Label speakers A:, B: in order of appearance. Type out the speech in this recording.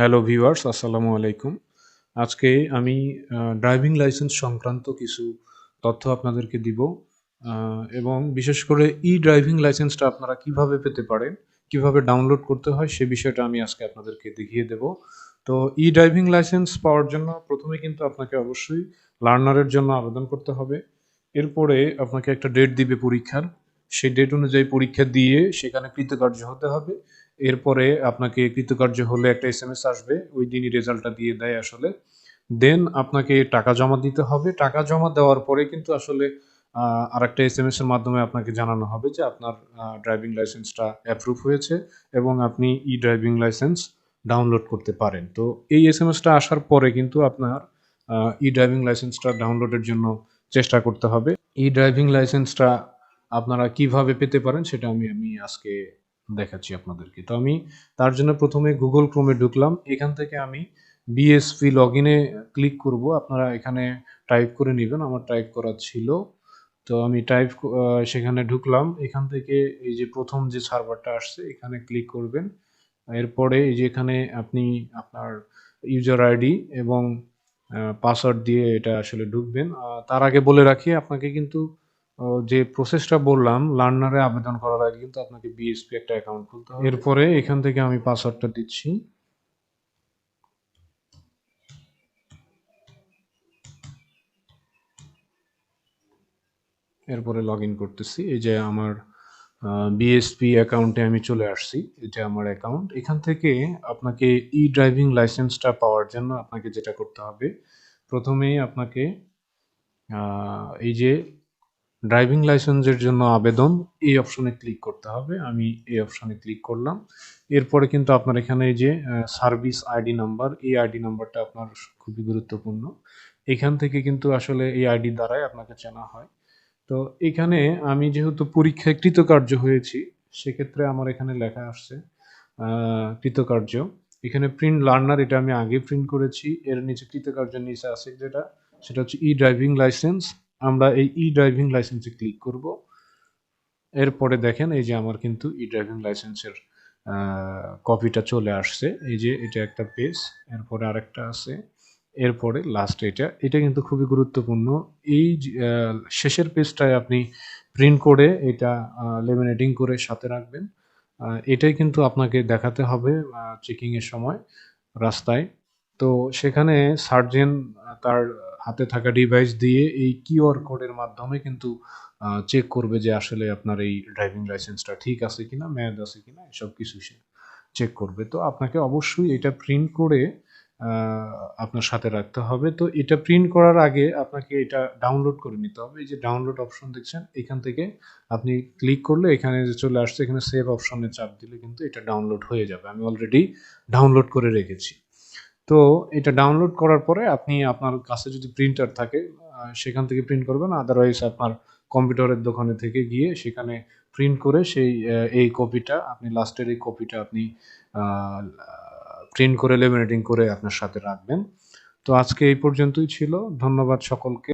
A: Hello viewers আসসালামু আলাইকুম আজকে আমি ড্রাইভিং লাইসেন্স সংক্রান্ত কিছু তথ্য আপনাদেরকে দিব এবং বিশেষ করে ই ড্রাইভিং লাইসেন্সটা আপনারা কীভাবে পেতে পারেন, কীভাবে ডাউনলোড করতে হয়, সে বিষয়টা আমি আজকে আপনাদেরকে দেখিয়ে দেব। তো ই ড্রাইভিং লাইসেন্স পাওয়ার জন্য প্রথমে কিন্তু আপনাকে অবশ্যই লার্নারের জন্য আবেদন করতে হবে। এরপরে আপনাকে একটা ডেট দিবে পরীক্ষার। সেই ডেট অনুযায়ী পরীক্ষা দিয়ে সেখানে কৃতকার্য হতে হবে। এরপরে আপনাকে কৃতকার্য হলে একটা এস এম এস আসবে, ওই দিনই রেজাল্টটা দিয়ে দেয় আসলে। দেন আপনাকে টাকা জমা দিতে হবে। টাকা জমা দেওয়ার পরে কিন্তু আসলে আর একটা এস এম এস এর মাধ্যমে আপনাকে জানানো হবে যে আপনার ড্রাইভিং লাইসেন্সটা অ্যাপ্রুভ হয়েছে এবং আপনি ই ড্রাইভিং লাইসেন্স ডাউনলোড করতে পারেন। তো এই এস এম এসটা আসার পরে কিন্তু আপনার ই ড্রাইভিং লাইসেন্সটা ডাউনলোডের জন্য চেষ্টা করতে হবে। ই ড্রাইভিং লাইসেন্সটা আপনারা কীভাবে পেতে পারেন সেটা আমি আমি আজকে দেখাচ্ছি আপনাদেরকে। তো আমি তার জন্য প্রথমে গুগল ক্রোমে ঢুকলাম। এখান থেকে আমি বিএসপি লগ ইনে ক্লিক করব। আপনারা এখানে টাইপ করে নেবেন। আমার টাইপ করা ছিল। তো আমি টাইপ সেখানে ঢুকলাম। এখান থেকে এই যে প্রথম যে সার্ভারটা আসছে, এখানে ক্লিক করবেন। এরপরে এই যে এখানে আপনি আপনার ইউজার আইডি এবং পাসওয়ার্ড দিয়ে এটা আসলে ঢুকবেন। তার আগে বলে রাখি, আপনাকে কিন্তু যে প্রসেসটা বললাম লার্নারে আবেদন করার আগে কিন্তু আপনাকে বিএসপি একটা অ্যাকাউন্ট খুলতে হবে। এরপরে এখান থেকে আমি পাসওয়ার্ডটা দিচ্ছি। এরপরে লগ ইন করতেছি। এই যে আমার বিএসপি অ্যাকাউন্টে আমি চলে আসছি। এটা আমার অ্যাকাউন্ট এখান থেকে আপনাকে ই ড্রাইভিং লাইসেন্সটা পাওয়ার জন্য আপনাকে যেটা করতে হবে, প্রথমেই আপনাকে এই যে ড্রাইভিং লাইসেন্সের জন্য আবেদন, এই অপশনে ক্লিক করতে হবে। আমি এই অপশনে ক্লিক করলাম। এরপরে কিন্তু আপনার এখানে যে সার্ভিস আইডি নাম্বার, এই আইডি নাম্বারটা আপনার খুবই গুরুত্বপূর্ণ। এখান থেকে কিন্তু আসলে এই আইডি দ্বারাই আপনাকে চেনা হয়। তো এখানে আমি যেহেতু পরীক্ষায় কৃতকার্য হয়েছি, সেক্ষেত্রে আমার এখানে লেখা আসছে কৃতকার্য। এখানে প্রিন্ট লার্নার এটা আমি আগে প্রিন্ট করেছি। এর নিচে কৃতকার্য নিচে আছে যেটা, সেটা হচ্ছে ই ড্রাইভিং লাইসেন্স আমরা এই ই ড্রাইভিং লাইসেন্সে ক্লিক করব। এরপরে দেখেন এই যে আমার কিন্তু ই ড্রাইভিং লাইসেন্সের কপিটা চলে আসছে। এই যে এটা একটা পেজ এরপরে আরেকটা আছে। এরপরে লাস্ট এটা। এটা কিন্তু খুবই গুরুত্বপূর্ণ। এই শেষের পেজটায় আপনি প্রিন্ট করে এটা লেমিনেটিং করে সাথে রাখবেন। এটাই কিন্তু আপনাকে দেখাতে হবে চেকিংয়ের সময় রাস্তায়। তো সেখানে সার্জেন তার হাতে থাকা ডিভাইস দিয়ে এই কিউআর কোডের মাধ্যমে কিন্তু চেক করবে যে আসলে আপনার এই ড্রাইভিং লাইসেন্সটা ঠিক আছে কিনা, মেয়াদ আছে কিনা, এসব কিছু সে চেক করবে। তো আপনাকে অবশ্যই এটা প্রিন্ট করে আপনার সাথে রাখতে হবে। তো এটা প্রিন্ট করার আগে আপনাকে এটা ডাউনলোড করে নিতে হবে। এই যে ডাউনলোড অপশন দেখছেন, এখান থেকে আপনি ক্লিক করলে এখানে যে চলে আসছে, এখানে সেভ অপশনে চাপ দিলে কিন্তু এটা ডাউনলোড হয়ে যাবে। আমি অলরেডি ডাউনলোড করে রেখেছি। তো এটা ডাউনলোড করার পরে আপনি আপনার কাছে যদি প্রিন্টার থাকে সেখান থেকে প্রিন্ট করবেন। আদারওয়াইজ আপনার কম্পিউটারের দোকানে থেকে গিয়ে সেখানে প্রিন্ট করে সেই এই কপিটা আপনি লাস্টের এই কপিটা আপনি প্রিন্ট করে লেমিনেটিং করে আপনার সাথে রাখবেন। তো আজকে এই পর্যন্তই ছিল। ধন্যবাদ সকলকে।